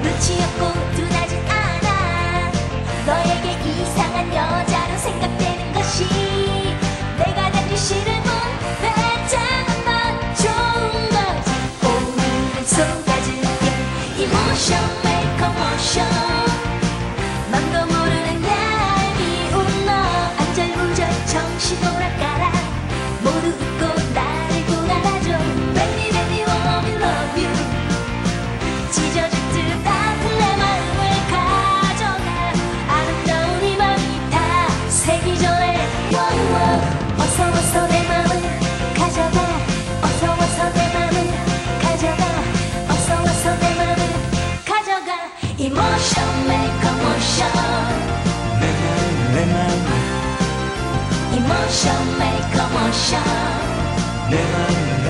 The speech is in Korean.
눈치 없고 둔하지 않아. 너에게 이상한 여자로 생각되는 것이 내가 듣기 싫은 건 배짱만 좋은 거지. 오늘은 메이커 모션 맘도 모르는 얄미운 너 안절부절 정신 돌아가라. 모두 Emotion make 내 마음 내